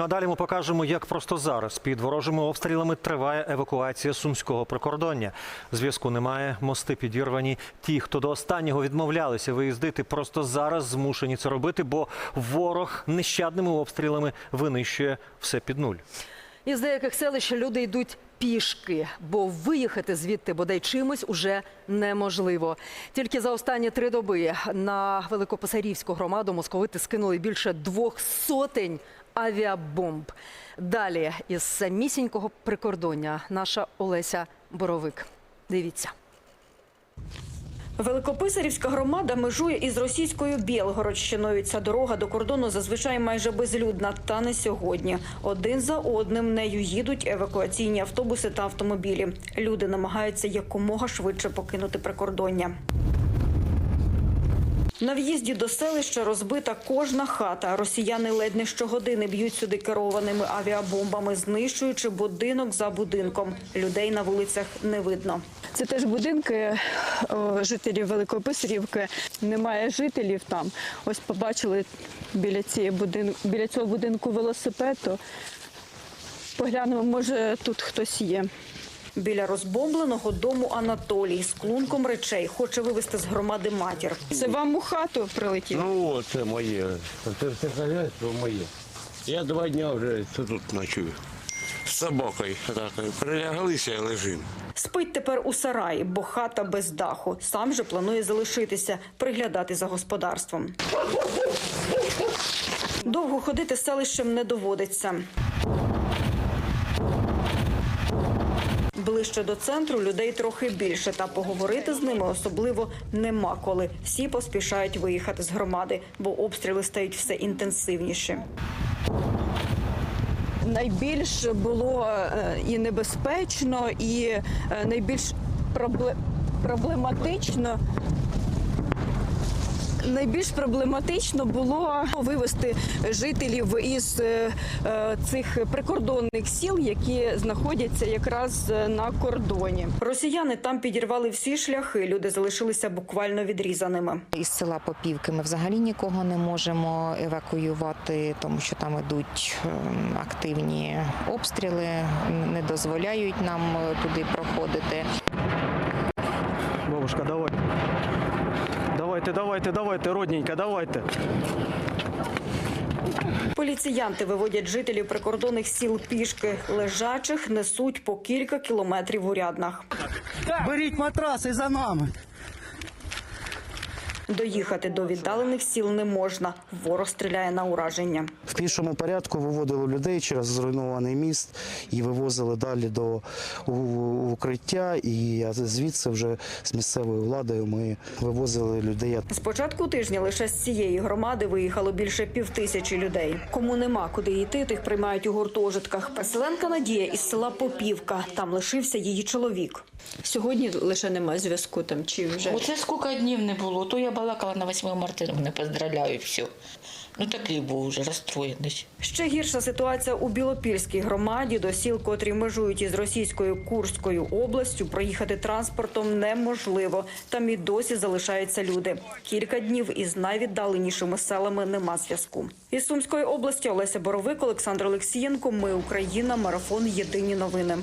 Надалі ми покажемо, як просто зараз під ворожими обстрілами триває евакуація сумського прикордоння. Зв'язку немає, мости підірвані. Ті, хто до останнього відмовлялися виїздити, просто зараз змушені це робити, бо ворог нещадними обстрілами винищує все під нуль. Із деяких селищ люди йдуть пішки, бо виїхати звідти бодай чимось уже неможливо. Тільки за останні три доби на Великописарівську громаду московити скинули більше двох сотень авіабомб. Далі із самісінького прикордоння наша Олеся Боровик. Дивіться. Великописарівська громада межує із російською Білгородщиною. Ця дорога до кордону зазвичай майже безлюдна, та не сьогодні. Один за одним нею їдуть евакуаційні автобуси та автомобілі. Люди намагаються якомога швидше покинути прикордоння. На в'їзді до селища розбита кожна хата. Росіяни ледь не щогодини б'ють сюди керованими авіабомбами, знищуючи будинок за будинком. Людей на вулицях не видно. Це теж будинки о, жителів Великої Писарівки. Немає жителів там. Ось побачили біля, цієї будин... біля цього будинку велосипед. Поглянемо, може тут хтось є. Біля розбомбленого дому Анатолій з клунком речей хоче вивезти з громади матір. Це вам у хату прилетіло? Ну це моє. Це все хазяйство моє. Я два дня вже тут ночую. З собакою такою. Прилягалися і лежимо. Спить тепер у сараї, бо хата без даху. Сам же планує залишитися, приглядати за господарством. Довго ходити селищем не доводиться. Ближче до центру людей трохи більше, та поговорити з ними особливо нема коли. Всі поспішають виїхати з громади, бо обстріли стають все інтенсивніші. Найбільш було е, і небезпечно, і е, найбільш проблематично. Найбільш проблематично було вивести жителів із е, е, цих прикордонних сіл, які знаходяться якраз е, на кордоні. Росіяни там підірвали всі шляхи. Люди залишилися буквально відрізаними. Із села Попівки ми взагалі нікого не можемо евакуювати, тому що там ідуть ем, активні обстріли, не дозволяють нам туди проходити. Бабушка, давай. Давайте, давайте, давайте, родненька, давайте. Поліціянти виводять жителів прикордонних сіл пішки. Лежачих несуть по кілька кілометрів у ряднах. Беріть матраси за нами. Доїхати до віддалених сіл не можна. Ворог стріляє на ураження. В пішому порядку виводили людей через зруйнований міст і вивозили далі до укриття. І звідси вже з місцевою владою ми вивозили людей. З початку тижня лише з цієї громади виїхало більше півтисячі людей. Кому нема куди йти, тих приймають у гуртожитках. Переселенка Надія із села Попівка. Там лишився її чоловік. Сьогодні лише немає зв'язку там чи вже Оце скільки днів не було. То я балакала на 8 марта, мене поздравляю, і все. Ну такий був вже розстроєний. Ще гірша ситуація у Білопільській громаді. До сіл, котрі межують із російською Курською областю, проїхати транспортом неможливо. Там і досі залишаються люди. Кілька днів із найвіддаленішими селами нема зв'язку. Із Сумської області Олеся Боровик, Олександр Олексієнко. Ми Україна. Марафон. Єдині новини.